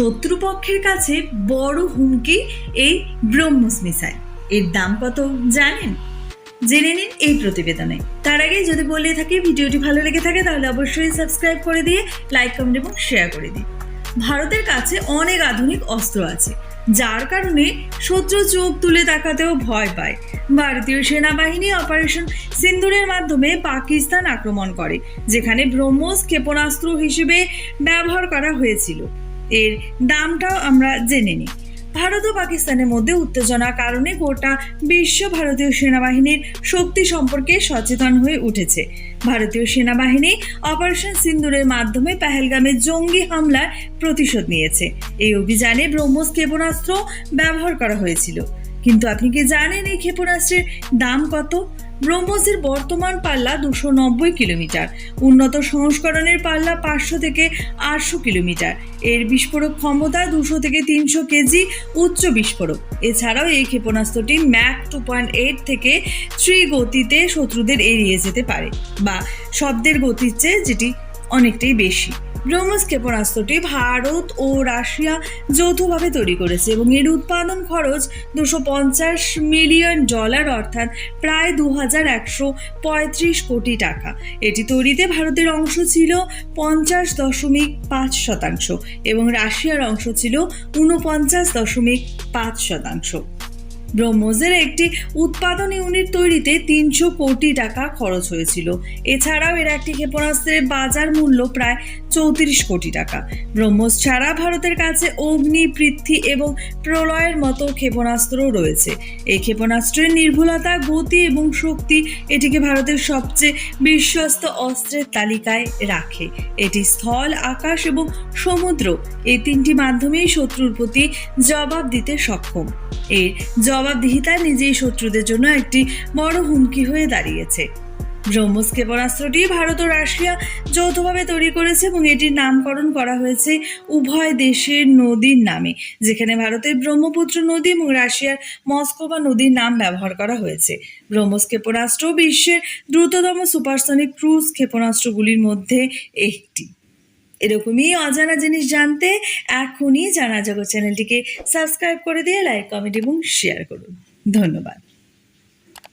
শত্রুপক্ষের কাছে বড় হুমকি এই ব্রহ্মস মিসাইল। এর দাম কত জানেন? জেনে নিন এই প্রতিবেদনে। তার আগে যদি বলে থাকি ভিডিওটি ভালো লেগে থাকে তাহলে অবশ্যই সাবস্ক্রাইব করে দিয়ে লাইক, কমেন্ট এবং শেয়ার করে দিন। ভারতের কাছে অনেক আধুনিক অস্ত্র আছে, যার কারণে শত্রু চোখ তুলে তাকাতেও ভয় পায়। ভারতীয় সেনাবাহিনী অপারেশন সিন্দুরের মাধ্যমে পাকিস্তান আক্রমণ করে, যেখানে ব্রহ্মস ক্ষেপণাস্ত্র হিসেবে ব্যবহার করা হয়েছিল। এর দামটাও আমরা জেনে নিই। ভারত ও পাকিস্তানের মধ্যে উত্তেজনার কারণে গোটা বিশ্ব ভারতীয় সেনাবাহিনীর শক্তি সম্পর্কে সচেতন হয়ে উঠেছে। ভারতীয় সেনাবাহিনী অপারেশন সিন্দুরের মাধ্যমে পেহেলগামে জঙ্গি হামলার প্রতিশোধ নিয়েছে। এই অভিযানে ব্রহ্মস ক্ষেপণাস্ত্র ব্যবহার করা হয়েছিল। কিন্তু আপনি কি জানেন এই ক্ষেপণাস্ত্রের দাম কত? ব্রহ্মসের বর্তমান পাল্লা দুশো নব্বই কিলোমিটার, উন্নত সংস্করণের পাল্লা পাঁচশো থেকে আটশো কিলোমিটার, এর বিস্ফোরক ক্ষমতা দুশো থেকে তিনশো কেজি, উচ্চ বিস্ফোরক। এছাড়াও এই ক্ষেপণাস্ত্রটি ম্যাক টু পয়েন্ট এইট থেকে থ্রি গতিতে শত্রুদের এড়িয়ে যেতে পারে, বা শব্দের গতির চেয়ে যেটি অনেকটাই বেশি। ব্রহ্মস ক্ষেপণাস্ত্রটি ভারত ও রাশিয়া যৌথভাবে তৈরি করেছে এবং এর উৎপাদন খরচ দুশো পঞ্চাশ মিলিয়ন ডলার, অর্থাৎ প্রায় দু হাজার একশো পঁয়ত্রিশ কোটি টাকা। এটি তৈরিতে ভারতের অংশ ছিল পঞ্চাশ দশমিক পাঁচ শতাংশ এবং রাশিয়ার অংশ ছিল ঊনপঞ্চাশ দশমিক পাঁচ শতাংশ। ব্রহ্মসের একটি উৎপাদন ইউনিট তৈরিতে তিনশো কোটি টাকা খরচ হয়েছিল। এছাড়াও এর একটি ক্ষেপণাস্ত্রের বাজার মূল্য প্রায় চৌত্রিশ কোটি টাকা। ব্রহ্মস ছাড়া ভারতের কাছে অগ্নি পৃথ্বী এবং প্রলয়ের মতো ক্ষেপণাস্ত্রও রয়েছে। এই ক্ষেপণাস্ত্রের নির্ভুলতা, গতি এবং শক্তি এটিকে ভারতের সবচেয়ে বিশ্বস্ত অস্ত্রের তালিকায় রাখে। এটি স্থল, আকাশ এবং সমুদ্র, এই তিনটি মাধ্যমেই শত্রুর প্রতি জবাব দিতে সক্ষম। এর জবাবদিহিতা নিজেই শত্রুদের জন্য একটি বড় হুমকি হয়ে দাঁড়িয়েছে। ব্রহ্মস ক্ষেপণাস্ত্রটি ভারত ও রাশিয়া যৌথভাবে তৈরি করেছে এবং এটির নামকরণ করা হয়েছে উভয় দেশের নদীর নামে, যেখানে ভারতের ব্রহ্মপুত্র নদী এবং রাশিয়ার মস্কোবা নদীর নাম ব্যবহার করা হয়েছে। ব্রহ্মস ক্ষেপণাস্ত্র বিশ্বের দ্রুততম সুপারসনিক ক্রুজ ক্ষেপণাস্ত্রগুলির মধ্যে একটি। এরকমই অজানা জিনিস জানতে এখনই জানা জগৎ চ্যানেলটিকে সাবস্ক্রাইব করে দিয়ে লাইক কমেন্ট এবং শেয়ার করুন। ধন্যবাদ।